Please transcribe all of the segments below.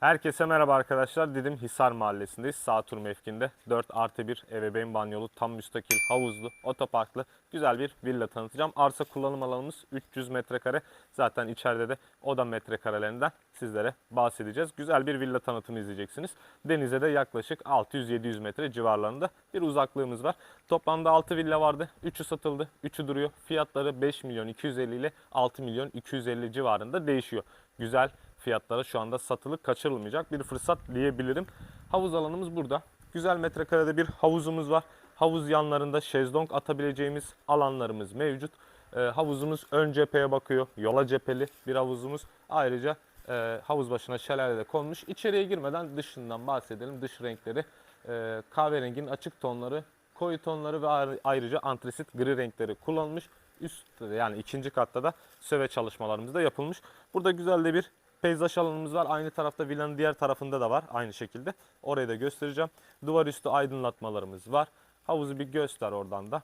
Herkese merhaba arkadaşlar. Didim Hisar Mahallesi'ndeyiz. Sağtur mevkinde 4 artı 1 ebeveyn banyolu, tam müstakil, havuzlu, otoparklı güzel bir villa tanıtacağım. Arsa kullanım alanımız 300 metrekare. Zaten içeride de oda metrekarelerinden sizlere bahsedeceğiz. Güzel bir villa tanıtımı izleyeceksiniz. Denize de yaklaşık 600-700 metre civarlarında bir uzaklığımız var. Toplamda 6 villa vardı. 3'ü satıldı, 3'ü duruyor. Fiyatları 5 milyon 250 ile 6 milyon 250 civarında değişiyor. Güzel fiyatlara şu anda satılık kaçırılmayacak bir fırsat diyebilirim. Havuz alanımız burada. Güzel metrekarede bir havuzumuz var. Havuz yanlarında şezlong atabileceğimiz alanlarımız mevcut. Ee, havuzumuz ön cepheye bakıyor. Yola cepheli bir havuzumuz. Ayrıca e, havuz başına şelale de konmuş. İçeriye girmeden dışından bahsedelim. Dış renkleri e, kahverenginin açık tonları, koyu tonları ve ayrı- ayrıca antresit gri renkleri kullanılmış. Üst yani ikinci katta da söve çalışmalarımız da yapılmış. Burada güzel de bir peyzaj alanımız var. Aynı tarafta villanın diğer tarafında da var aynı şekilde. Orayı da göstereceğim. Duvar üstü aydınlatmalarımız var. Havuzu bir göster oradan da.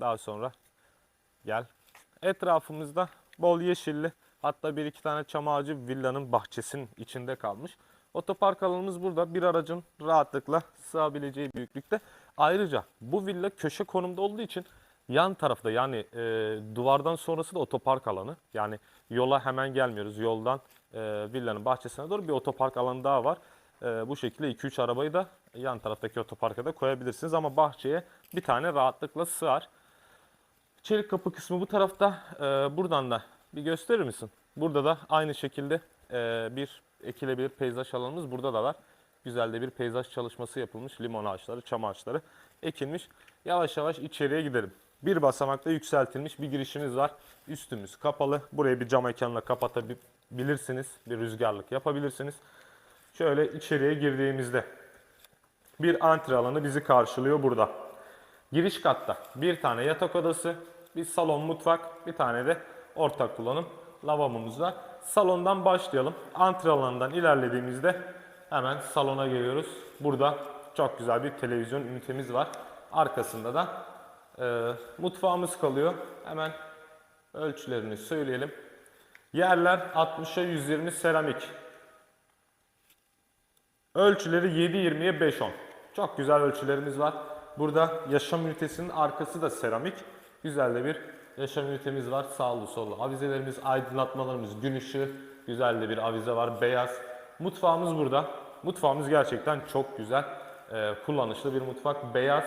Daha sonra gel. Etrafımızda bol yeşilli hatta bir iki tane çam ağacı villanın bahçesinin içinde kalmış. Otopark alanımız burada. Bir aracın rahatlıkla sığabileceği büyüklükte. Ayrıca bu villa köşe konumda olduğu için yan tarafta yani e, duvardan sonrası da otopark alanı. Yani yola hemen gelmiyoruz. Yoldan e, villanın bahçesine doğru bir otopark alanı daha var. E, bu şekilde 2-3 arabayı da yan taraftaki otoparka da koyabilirsiniz. Ama bahçeye bir tane rahatlıkla sığar. Çelik kapı kısmı bu tarafta. Ee, buradan da bir gösterir misin? Burada da aynı şekilde e, bir ekilebilir peyzaj alanımız burada da var. Güzel de bir peyzaj çalışması yapılmış. Limon ağaçları, çam ağaçları ekilmiş. Yavaş yavaş içeriye gidelim. Bir basamakta yükseltilmiş bir girişimiz var. Üstümüz kapalı. Burayı bir cam mekanla kapatabilirsiniz. Bir rüzgarlık yapabilirsiniz. Şöyle içeriye girdiğimizde bir antre alanı bizi karşılıyor burada. Giriş katta bir tane yatak odası, bir salon mutfak, bir tane de ortak kullanım lavabomuz var. Salondan başlayalım. Antre alanından ilerlediğimizde hemen salona geliyoruz. Burada çok güzel bir televizyon ünitemiz var. Arkasında da e, mutfağımız kalıyor. Hemen ölçülerini söyleyelim. Yerler 60'a 120 seramik. Ölçüleri 7.20'ye 5.10. Çok güzel ölçülerimiz var. Burada yaşam ünitesinin arkası da seramik. Güzel de bir yaşam ünitemiz var. Sağlı sollu avizelerimiz, aydınlatmalarımız, gün ışığı. Güzel de bir avize var. Beyaz. Mutfağımız burada. Mutfağımız gerçekten çok güzel. Ee, kullanışlı bir mutfak. Beyaz.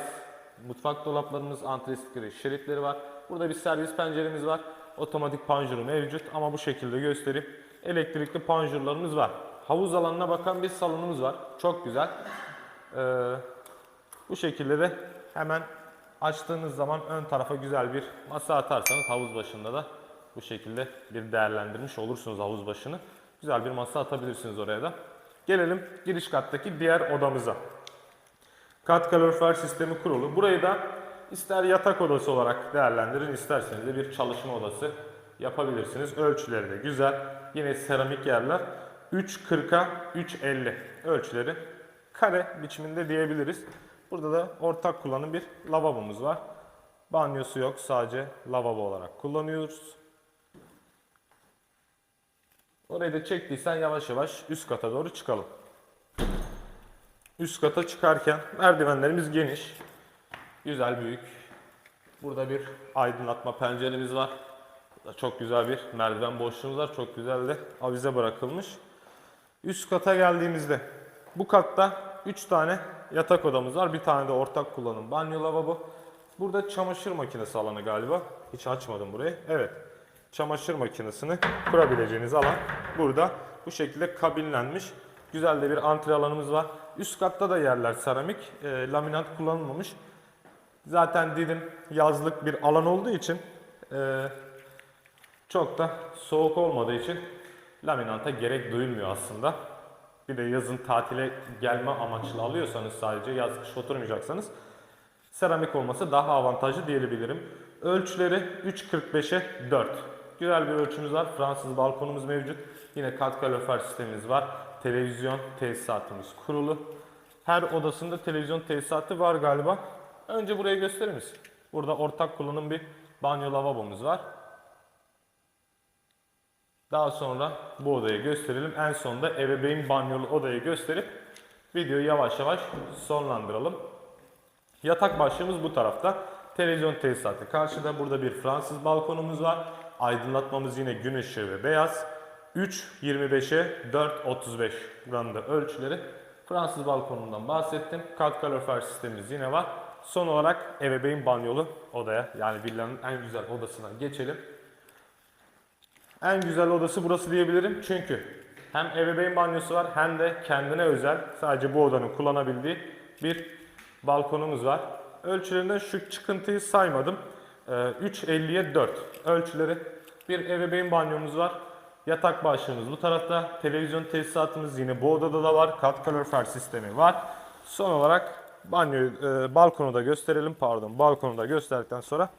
Mutfak dolaplarımız, antresit gri şeritleri var. Burada bir servis penceremiz var. Otomatik panjuru mevcut ama bu şekilde göstereyim. Elektrikli panjurlarımız var. Havuz alanına bakan bir salonumuz var. Çok güzel. Ee, bu şekilde de hemen açtığınız zaman ön tarafa güzel bir masa atarsanız havuz başında da bu şekilde bir değerlendirmiş olursunuz havuz başını. Güzel bir masa atabilirsiniz oraya da. Gelelim giriş kattaki diğer odamıza. Kat kalorifer sistemi kurulu. Burayı da ister yatak odası olarak değerlendirin, isterseniz de bir çalışma odası yapabilirsiniz. Ölçüleri de güzel. Yine seramik yerler. 3.40'a 3.50 ölçüleri kare biçiminde diyebiliriz. Burada da ortak kullanım bir lavabomuz var. Banyosu yok sadece lavabo olarak kullanıyoruz. Orayı da çektiysen yavaş yavaş üst kata doğru çıkalım. Üst kata çıkarken merdivenlerimiz geniş. Güzel büyük. Burada bir aydınlatma penceremiz var. Çok güzel bir merdiven boşluğumuz var. Çok güzel de avize bırakılmış. Üst kata geldiğimizde bu katta 3 tane yatak odamız var. Bir tane de ortak kullanım banyo lavabo. Burada çamaşır makinesi alanı galiba. Hiç açmadım burayı. Evet. Çamaşır makinesini kurabileceğiniz alan burada. Bu şekilde kabinlenmiş. Güzel de bir antre alanımız var. Üst katta da yerler seramik. E, laminat kullanılmamış. Zaten dedim yazlık bir alan olduğu için e, çok da soğuk olmadığı için laminata gerek duyulmuyor aslında. Bir de yazın tatile gelme amaçlı alıyorsanız sadece yaz kış oturmayacaksanız seramik olması daha avantajlı diyebilirim. Ölçüleri 3.45'e 4. Güzel bir ölçümüz var. Fransız balkonumuz mevcut. Yine kat kalorifer sistemimiz var. Televizyon tesisatımız kurulu. Her odasında televizyon tesisatı var galiba. Önce burayı gösterir misin? Burada ortak kullanım bir banyo lavabomuz var. Daha sonra bu odayı gösterelim. En sonunda ebeveyn banyolu odayı gösterip videoyu yavaş yavaş sonlandıralım. Yatak başlığımız bu tarafta. Televizyon tesisatı karşıda. Burada bir Fransız balkonumuz var. Aydınlatmamız yine gün ve beyaz. 3.25'e 4.35 buranın da ölçüleri. Fransız balkonundan bahsettim. Kat kalorifer sistemimiz yine var. Son olarak ebeveyn banyolu odaya yani villanın en güzel odasına geçelim. En güzel odası burası diyebilirim çünkü hem ebeveyn banyosu var hem de kendine özel sadece bu odanın kullanabildiği bir balkonumuz var. Ölçülerinden şu çıkıntıyı saymadım. Ee, 3.50'ye 4 ölçüleri. Bir ebeveyn banyomuz var. Yatak başlığımız bu tarafta. Televizyon tesisatımız yine bu odada da var. Kat kalorifer sistemi var. Son olarak banyoyu, e, balkonu da gösterelim. Pardon, balkonu da gösterdikten sonra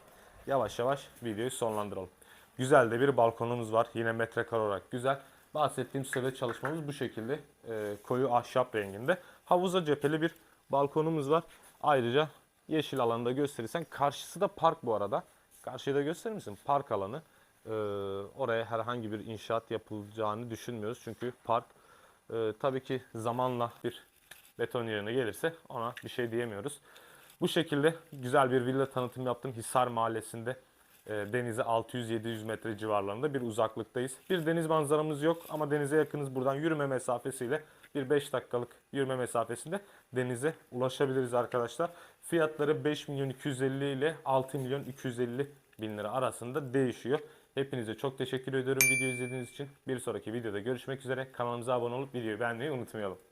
yavaş yavaş videoyu sonlandıralım. Güzel de bir balkonumuz var. Yine metrekare olarak güzel. Bahsettiğim sürede çalışmamız bu şekilde. e, koyu ahşap renginde. Havuza cepheli bir balkonumuz var. Ayrıca yeşil alanda gösterirsen karşısı da park bu arada. Karşıya da gösterir misin? Park alanı. Ee, oraya herhangi bir inşaat yapılacağını düşünmüyoruz. Çünkü park e, tabii ki zamanla bir beton yerine gelirse ona bir şey diyemiyoruz. Bu şekilde güzel bir villa tanıtım yaptım. Hisar Mahallesi'nde e, denize 600-700 metre civarlarında bir uzaklıktayız. Bir deniz manzaramız yok ama denize yakınız. Buradan yürüme mesafesiyle bir 5 dakikalık yürüme mesafesinde denize ulaşabiliriz arkadaşlar. Fiyatları 5 milyon 250 ile 6 milyon 250 bin lira arasında değişiyor. Hepinize çok teşekkür ediyorum video izlediğiniz için. Bir sonraki videoda görüşmek üzere. Kanalımıza abone olup videoyu beğenmeyi unutmayalım.